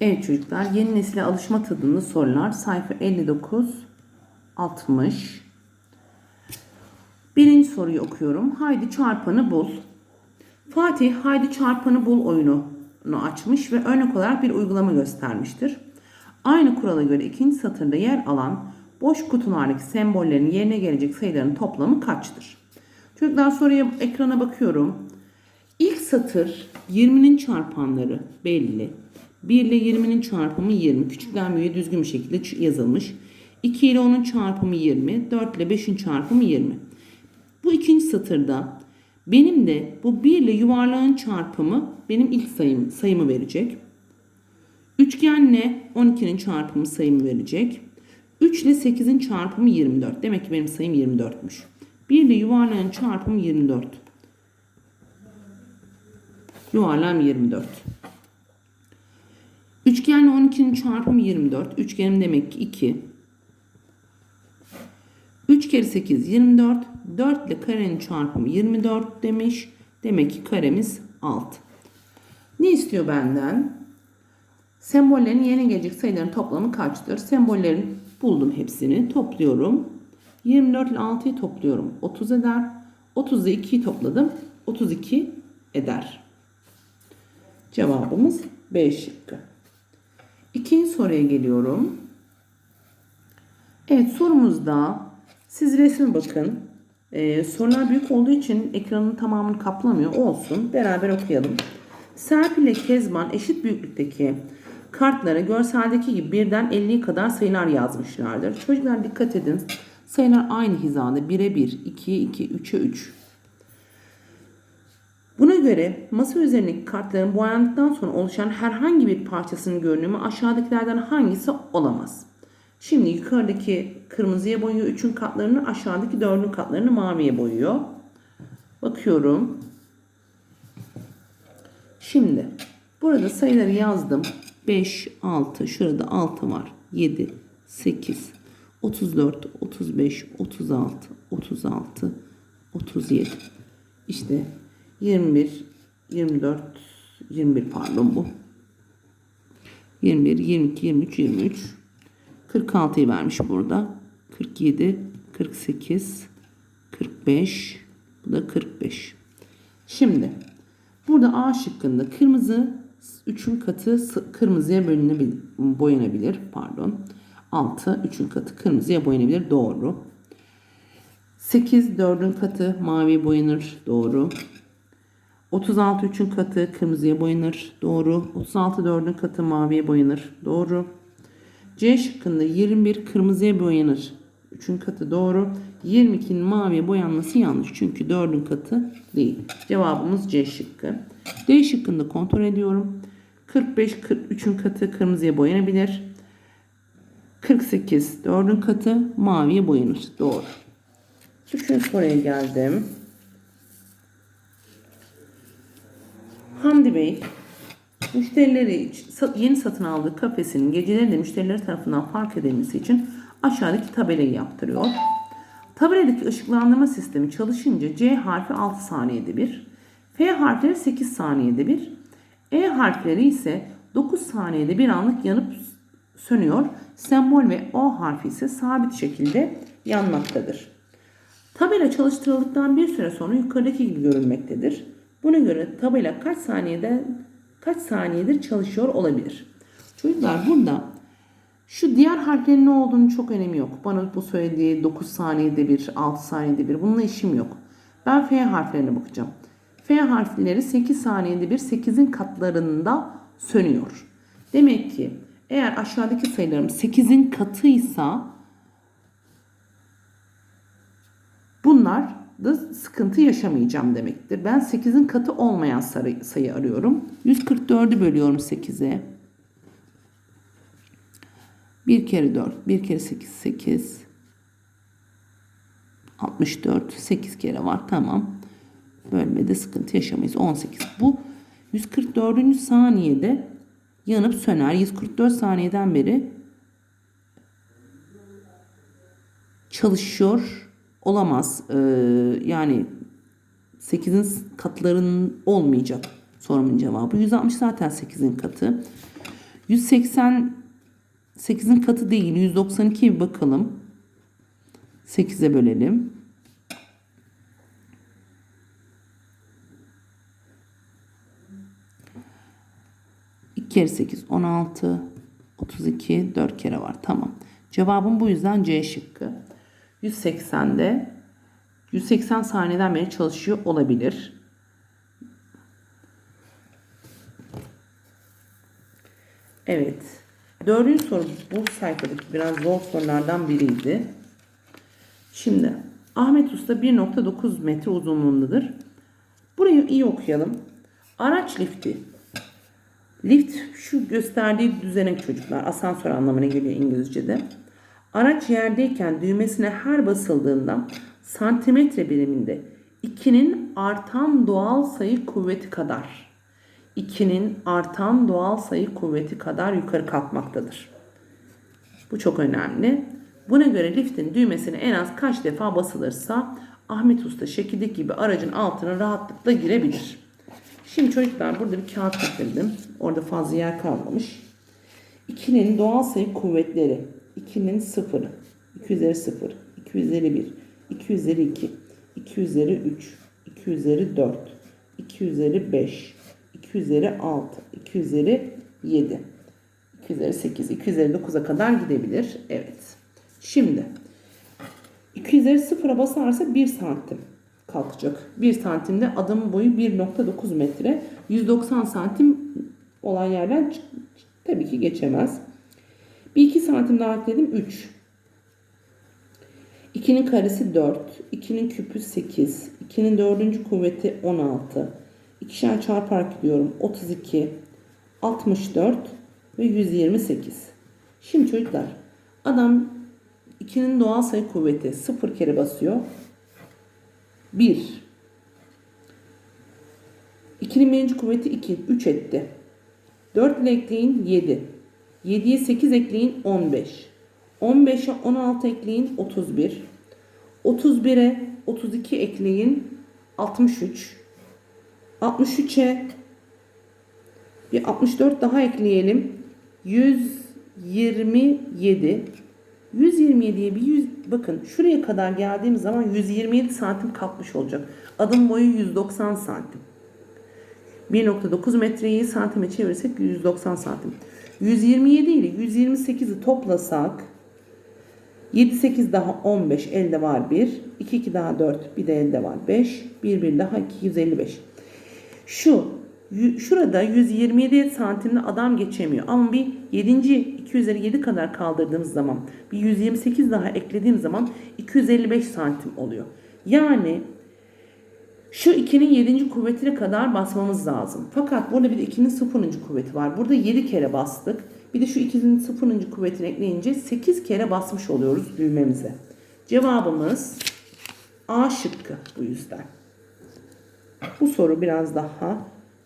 Evet çocuklar yeni nesile alışma tadında sorular sayfa 59 60 Birinci soruyu okuyorum. Haydi çarpanı bul. Fatih Haydi çarpanı bul oyununu açmış ve örnek olarak bir uygulama göstermiştir. Aynı kurala göre ikinci satırda yer alan boş kutulardaki sembollerin yerine gelecek sayıların toplamı kaçtır? Çocuklar soruya ekrana bakıyorum. İlk satır 20'nin çarpanları belli. 1 ile 20'nin çarpımı 20. Küçükten büyüğe düzgün bir şekilde yazılmış. 2 ile 10'un çarpımı 20. 4 ile 5'in çarpımı 20. Bu ikinci satırda benim de bu 1 ile yuvarlağın çarpımı benim ilk sayım, sayımı verecek. Üçgenle 12'nin çarpımı sayımı verecek. 3 ile 8'in çarpımı 24. Demek ki benim sayım 24'müş. 1 ile yuvarlağın çarpımı 24. Yuvarlağım 24. Üçgenle 12'nin çarpımı 24. Üçgenim demek ki 2. 3 kere 8 24. 4 ile karenin çarpımı 24 demiş. Demek ki karemiz 6. Ne istiyor benden? Sembollerin yerine gelecek sayıların toplamı kaçtır? Sembollerin buldum hepsini. Topluyorum. 24 ile 6'yı topluyorum. 30 eder. 30 ile 2'yi topladım. 32 eder. Cevabımız B şıkkı. İkinci soruya geliyorum. Evet sorumuzda siz resme bakın. Ee, sorular büyük olduğu için ekranın tamamını kaplamıyor. Olsun. Beraber okuyalım. Serpil ile Kezban eşit büyüklükteki kartlara görseldeki gibi birden 50'ye kadar sayılar yazmışlardır. Çocuklar dikkat edin. Sayılar aynı hizada. 1'e 1, 2'ye 2, 3'e 3. Buna göre masa üzerindeki kartların boyandıktan sonra oluşan herhangi bir parçasının görünümü aşağıdakilerden hangisi olamaz? Şimdi yukarıdaki kırmızıya boyuyor 3'ün katlarını, aşağıdaki 4'ün katlarını maviye boyuyor. Bakıyorum. Şimdi burada sayıları yazdım. 5, 6, şurada 6 var. 7, 8, 34, 35, 36, 36, 37. İşte 21, 24, 21 pardon bu. 21, 22, 23, 23. 46'yı vermiş burada. 47, 48, 45. Bu da 45. Şimdi burada A şıkkında kırmızı 3'ün katı kırmızıya bölünebilir, boyanabilir. Pardon. 6 3'ün katı kırmızıya boyanabilir. Doğru. 8 4'ün katı maviye boyanır. Doğru. 36 3'ün katı kırmızıya boyanır. Doğru. 36 4'ün katı maviye boyanır. Doğru. C şıkkında 21 kırmızıya boyanır. 3'ün katı doğru. 22'nin maviye boyanması yanlış. Çünkü 4'ün katı değil. Cevabımız C şıkkı. D şıkkında kontrol ediyorum. 45 43'ün katı kırmızıya boyanabilir. 48 4'ün katı maviye boyanır. Doğru. Üçüncü soruya geldim. Bey müşterileri yeni satın aldığı kafesinin geceleri de müşterileri tarafından fark edilmesi için aşağıdaki tabelayı yaptırıyor. Tabeladaki ışıklandırma sistemi çalışınca C harfi 6 saniyede bir, F harfleri 8 saniyede bir, E harfleri ise 9 saniyede bir anlık yanıp sönüyor. Sembol ve O harfi ise sabit şekilde yanmaktadır. Tabela çalıştırıldıktan bir süre sonra yukarıdaki gibi görünmektedir. Buna göre tabela kaç saniyede kaç saniyedir çalışıyor olabilir? Çocuklar burada şu diğer harflerin ne olduğunu çok önemi yok. Bana bu söylediği 9 saniyede bir, 6 saniyede bir bununla işim yok. Ben F harflerine bakacağım. F harfleri 8 saniyede bir 8'in katlarında sönüyor. Demek ki eğer aşağıdaki sayılarım 8'in katıysa Bunlar da sıkıntı yaşamayacağım demektir. Ben 8'in katı olmayan sayı, arıyorum. 144'ü bölüyorum 8'e. 1 kere 4, 1 kere 8, 8. 64, 8 kere var. Tamam. Bölmede sıkıntı yaşamayız. 18. Bu 144. saniyede yanıp söner. 144 saniyeden beri çalışıyor olamaz. Ee, yani 8'in katlarının olmayacak sorumun cevabı. 160 zaten 8'in katı. 188'in katı değil. 192 bir bakalım. 8'e bölelim. Kere 8 16 32 4 kere var. Tamam. Cevabım bu yüzden C şıkkı. 180'de 180 saniyeden beri çalışıyor olabilir. Evet. Dördüncü soru bu sayfadaki biraz zor sorulardan biriydi. Şimdi Ahmet Usta 1.9 metre uzunluğundadır. Burayı iyi okuyalım. Araç lifti. Lift şu gösterdiği düzenek çocuklar. Asansör anlamına geliyor İngilizce'de. Araç yerdeyken düğmesine her basıldığında santimetre biriminde 2'nin artan doğal sayı kuvveti kadar 2'nin artan doğal sayı kuvveti kadar yukarı kalkmaktadır. Bu çok önemli. Buna göre liftin düğmesine en az kaç defa basılırsa Ahmet Usta şekildeki gibi aracın altına rahatlıkla girebilir. Şimdi çocuklar burada bir kağıt getirdim. Orada fazla yer kalmamış. 2'nin doğal sayı kuvvetleri. 2'nin sıfırı. 2 üzeri 0. 2 üzeri 1. 2 üzeri 2. 2 üzeri 3. 2 üzeri 4. 2 üzeri 5. 2 üzeri 6. 2 üzeri 7. 2 üzeri 8. 2 üzeri 9'a kadar gidebilir. Evet. Şimdi 2 üzeri 0'a basarsa 1 santim kalkacak. 1 santimde adamın boyu 1.9 metre. 190 santim olan yerden tabii ki geçemez. Bir 2 santim daha ekledim 3. 2'nin karesi 4. 2'nin küpü 8. 2'nin dördüncü kuvveti 16. İkişer çarparak gidiyorum. 32, 64 ve 128. Şimdi çocuklar adam 2'nin doğal sayı kuvveti 0 kere basıyor. 1. 2'nin birinci kuvveti 2. 3 etti. 4 ile ekleyin 7. 7'ye 8 ekleyin 15. 15'e 16 ekleyin 31. 31'e 32 ekleyin 63. 63'e bir 64 daha ekleyelim. 127. 127'ye bir 100 bakın şuraya kadar geldiğim zaman 127 santim kalkmış olacak. Adım boyu 190 santim. 1.9 metreyi santime çevirirsek 190 santim. 127 ile 128'i toplasak 7 8 daha 15 elde var 1. 2 2 daha 4 bir de elde var 5. 1 1 daha 255. Şu şurada 127 santimli adam geçemiyor. Ama bir 7. 2 üzeri 7 kadar kaldırdığımız zaman bir 128 daha eklediğim zaman 255 santim oluyor. Yani şu 2'nin 7. kuvvetine kadar basmamız lazım. Fakat burada bir de 2'nin 0. kuvveti var. Burada 7 kere bastık. Bir de şu 2'nin 0. kuvvetini ekleyince 8 kere basmış oluyoruz düğmemize. Cevabımız A şıkkı bu yüzden. Bu soru biraz daha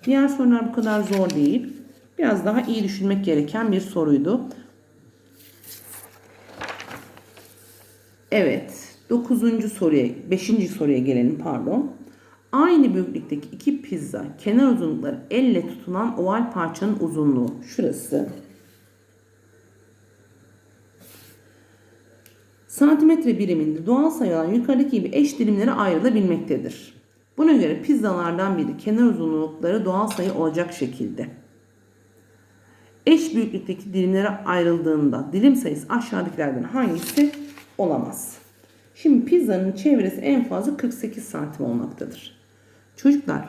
diğer sorular bu kadar zor değil. Biraz daha iyi düşünmek gereken bir soruydu. Evet. 9. soruya, 5. soruya gelelim pardon. Aynı büyüklükteki iki pizza kenar uzunlukları elle tutulan oval parçanın uzunluğu şurası. Santimetre biriminde doğal sayılan yukarıdaki gibi eş dilimlere ayrılabilmektedir. Buna göre pizzalardan biri kenar uzunlukları doğal sayı olacak şekilde. Eş büyüklükteki dilimlere ayrıldığında dilim sayısı aşağıdakilerden hangisi olamaz? Şimdi pizzanın çevresi en fazla 48 santim olmaktadır. Çocuklar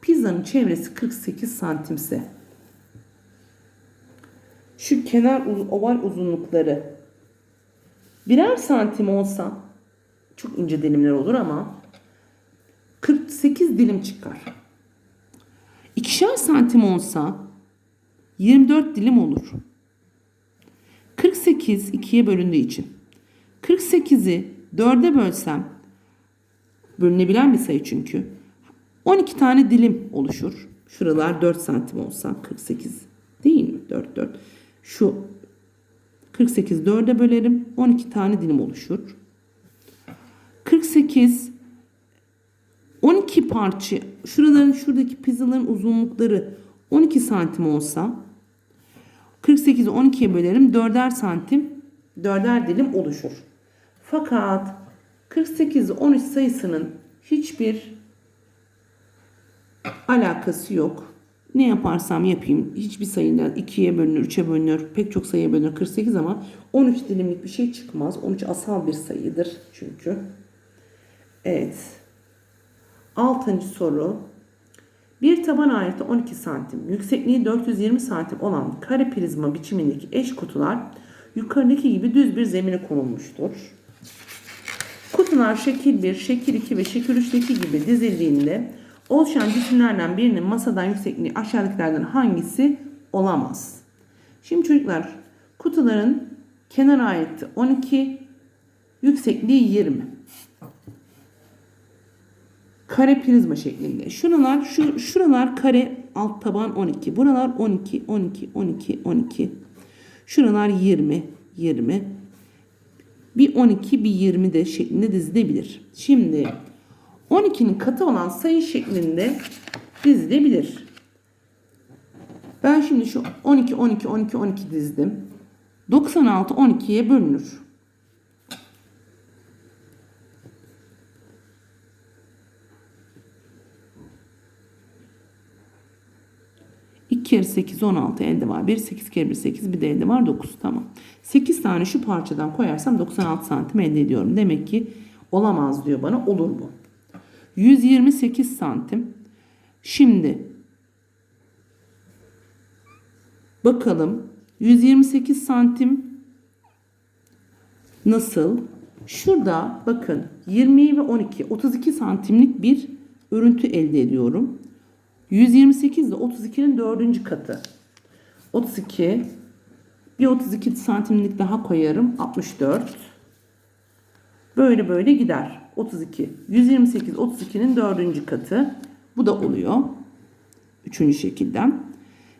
pizzanın çevresi 48 santimse şu kenar oval uzunlukları birer santim olsa çok ince dilimler olur ama 48 dilim çıkar. İkişer santim olsa 24 dilim olur. 48 ikiye bölündüğü için. 48'i 4'e bölsem bölünebilen bir sayı çünkü. 12 tane dilim oluşur. Şuralar 4 santim olsa 48 değil mi? 4 4. Şu 48 4'e bölerim. 12 tane dilim oluşur. 48 12 parça şuraların şuradaki pizzaların uzunlukları 12 santim olsa 48'i 12'ye bölerim 4'er santim 4'er dilim oluşur. Fakat 48 13 sayısının hiçbir alakası yok. Ne yaparsam yapayım hiçbir sayıyla 2'ye bölünür, 3'e bölünür, pek çok sayıya bölünür 48 ama 13 dilimlik bir şey çıkmaz. 13 asal bir sayıdır çünkü. Evet. Altıncı soru. Bir taban ayrıtı 12 santim, yüksekliği 420 santim olan kare prizma biçimindeki eş kutular yukarıdaki gibi düz bir zemine konulmuştur. Kutular şekil 1, şekil 2 ve şekil 3'teki gibi dizildiğinde oluşan cisimlerden birinin masadan yüksekliği aşağıdakilerden hangisi olamaz? Şimdi çocuklar kutuların kenar ayrıtı 12, yüksekliği 20 kare prizma şeklinde. Şuralar şu şuralar kare alt taban 12. Buralar 12 12 12 12. Şuralar 20 20. Bir 12 bir 20 de şeklinde dizilebilir. Şimdi 12'nin katı olan sayı şeklinde dizilebilir. Ben şimdi şu 12 12 12 12 dizdim. 96 12'ye bölünür. 2 kere 8 16 elde var. 1 8 kere 1 8 bir de elde var 9 tamam. 8 tane şu parçadan koyarsam 96 santim elde ediyorum. Demek ki olamaz diyor bana olur bu. 128 santim. Şimdi bakalım 128 santim nasıl? Şurada bakın 20 ve 12 32 santimlik bir örüntü elde ediyorum. 128 de 32'nin dördüncü katı. 32 bir 32 santimlik daha koyarım. 64 böyle böyle gider. 32 128 32'nin dördüncü katı. Bu da oluyor. Üçüncü şekilden.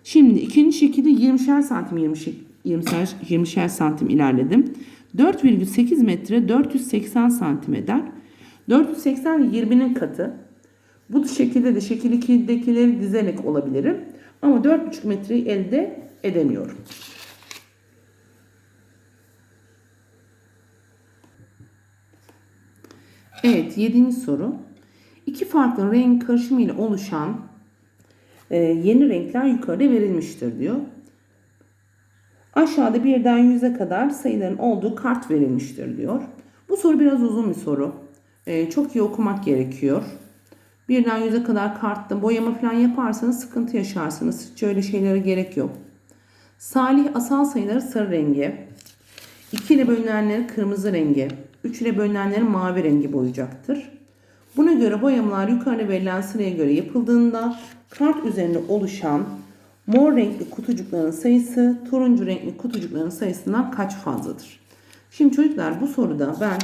Şimdi ikinci şekilde 20'şer santim 20'şer 20'şer santim ilerledim. 4,8 metre 480 santim eder. 480 20'nin katı. Bu şekilde de şekil 2'dekileri dizerek olabilirim. Ama 4,5 metreyi elde edemiyorum. Evet 7. soru. İki farklı renk karışımı ile oluşan e, yeni renkler yukarıda verilmiştir diyor. Aşağıda birden yüze kadar sayıların olduğu kart verilmiştir diyor. Bu soru biraz uzun bir soru. E, çok iyi okumak gerekiyor. Birden yüze kadar kartta boyama falan yaparsanız sıkıntı yaşarsınız. Hiç öyle şeylere gerek yok. Salih asal sayıları sarı rengi. 2 ile bölünenleri kırmızı rengi. 3 ile bölünenleri mavi rengi boyayacaktır. Buna göre boyamalar yukarıda verilen sıraya göre yapıldığında kart üzerinde oluşan mor renkli kutucukların sayısı turuncu renkli kutucukların sayısından kaç fazladır? Şimdi çocuklar bu soruda ben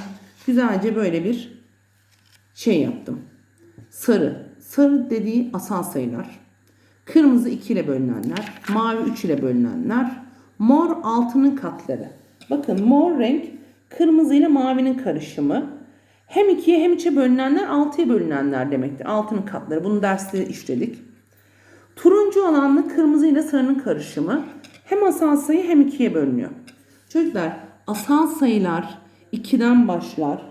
güzelce böyle bir şey yaptım. Sarı. Sarı dediği asal sayılar. Kırmızı 2 ile bölünenler. Mavi 3 ile bölünenler. Mor altının katları. Bakın mor renk kırmızı ile mavinin karışımı. Hem 2'ye hem 3'e bölünenler 6'ya bölünenler demektir. Altının katları. Bunu derste işledik. Turuncu olanla kırmızı ile sarının karışımı. Hem asal sayı hem 2'ye bölünüyor. Çocuklar asal sayılar 2'den başlar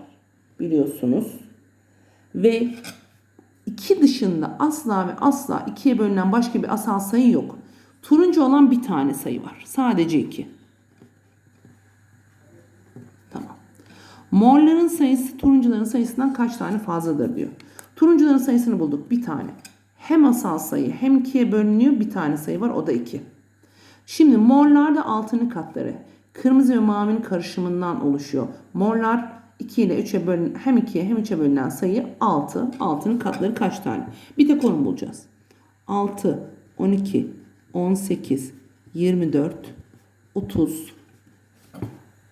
biliyorsunuz. Ve 2 dışında asla ve asla 2'ye bölünen başka bir asal sayı yok. Turuncu olan bir tane sayı var. Sadece 2. Morların sayısı turuncuların sayısından kaç tane fazladır diyor. Turuncuların sayısını bulduk. Bir tane. Hem asal sayı hem 2'ye bölünüyor. Bir tane sayı var. O da 2. Şimdi morlarda altının katları. Kırmızı ve mavinin karışımından oluşuyor. Morlar 2 ile 3'e bölün hem 2'ye hem 3'e bölünen sayı 6. 6'nın katları kaç tane? Bir tek onu bulacağız. 6, 12, 18, 24, 30,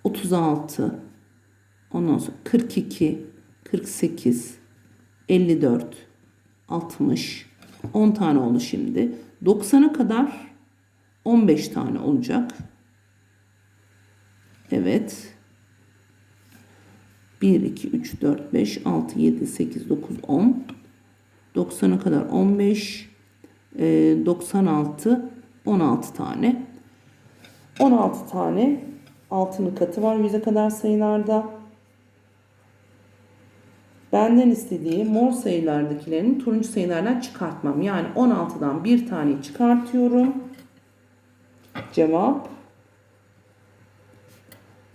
36, ondan sonra 42, 48, 54, 60, 10 tane oldu şimdi. 90'a kadar 15 tane olacak. Evet. 1, 2, 3, 4, 5, 6, 7, 8, 9, 10. 90'a kadar 15, 96, 16 tane. 16 tane altının katı var yüze kadar sayılarda. Benden istediği mor sayılardakilerini turuncu sayılardan çıkartmam. Yani 16'dan bir tane çıkartıyorum. Cevap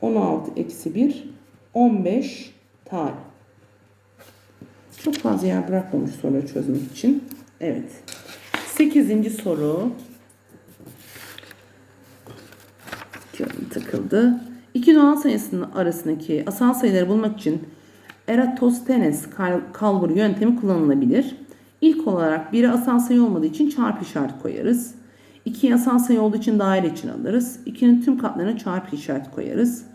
16 eksi 1 15 tane. Çok fazla yer bırakmamış soruyu çözmek için. Evet. 8. soru. Takıldı. İki doğal sayısının arasındaki asal sayıları bulmak için Eratosthenes kal- kalbur yöntemi kullanılabilir. İlk olarak biri asal sayı olmadığı için çarpı işareti koyarız. 2'yi asal sayı olduğu için daire için alırız. 2'nin tüm katlarına çarpı işareti koyarız.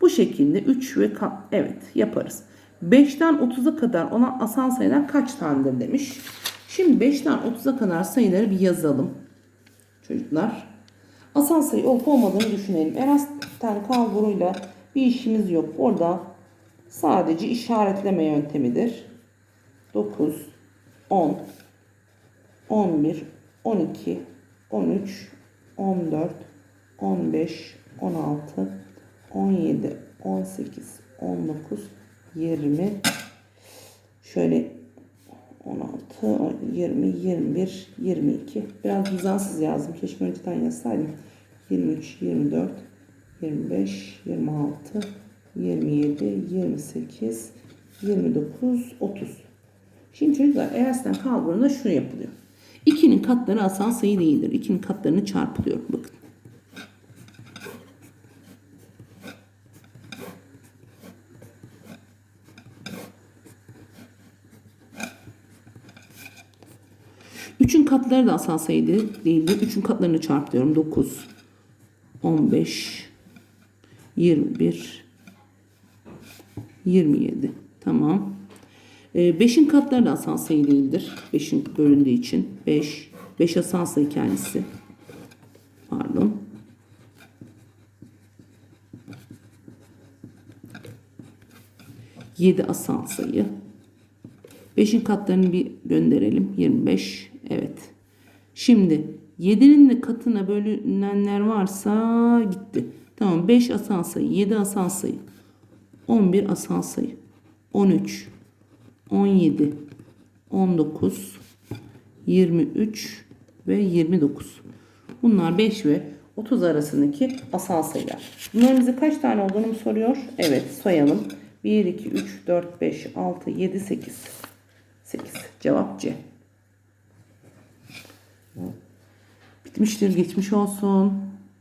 Bu şekilde 3 ve kat evet yaparız. 5'ten 30'a kadar olan asal sayılar kaç tanedir demiş. Şimdi 5'ten 30'a kadar sayıları bir yazalım. Çocuklar. Asal sayı olup olmadığını düşünelim. Erasten kalburuyla bir işimiz yok. Orada sadece işaretleme yöntemidir. 9, 10, 11, 12, 13, 14, 15, 16, 17, 18, 19, 20, şöyle 16, 20, 21, 22. Biraz düzensiz yazdım. Keşke önceden yazsaydım. 23, 24, 25, 26, 27, 28, 29, 30. Şimdi çocuklar Eras'tan kaldığında şu yapılıyor. 2'nin katları asal sayı değildir. 2'nin katlarını çarpılıyor. Bakın. Üçün katları da asal sayı değil- değildir. Üçün katlarını çarpıyorum. 9, 15, 21, 27. Tamam. 5'in katları da asal sayı değildir. 5'in bölündüğü için. 5. 5 asal sayı kendisi. Pardon. Yedi asal sayı. 5'in katlarını bir gönderelim. 25. Evet. Şimdi 7'nin de katına bölünenler varsa gitti. Tamam 5 asal sayı, 7 asal sayı, 11 asal sayı, 13, 17, 19, 23 ve 29. Bunlar 5 ve 30 arasındaki asal sayılar. Bunların kaç tane olduğunu soruyor? Evet sayalım. 1, 2, 3, 4, 5, 6, 7, 8. 8. Cevap C. Bitmiştir. Geçmiş olsun.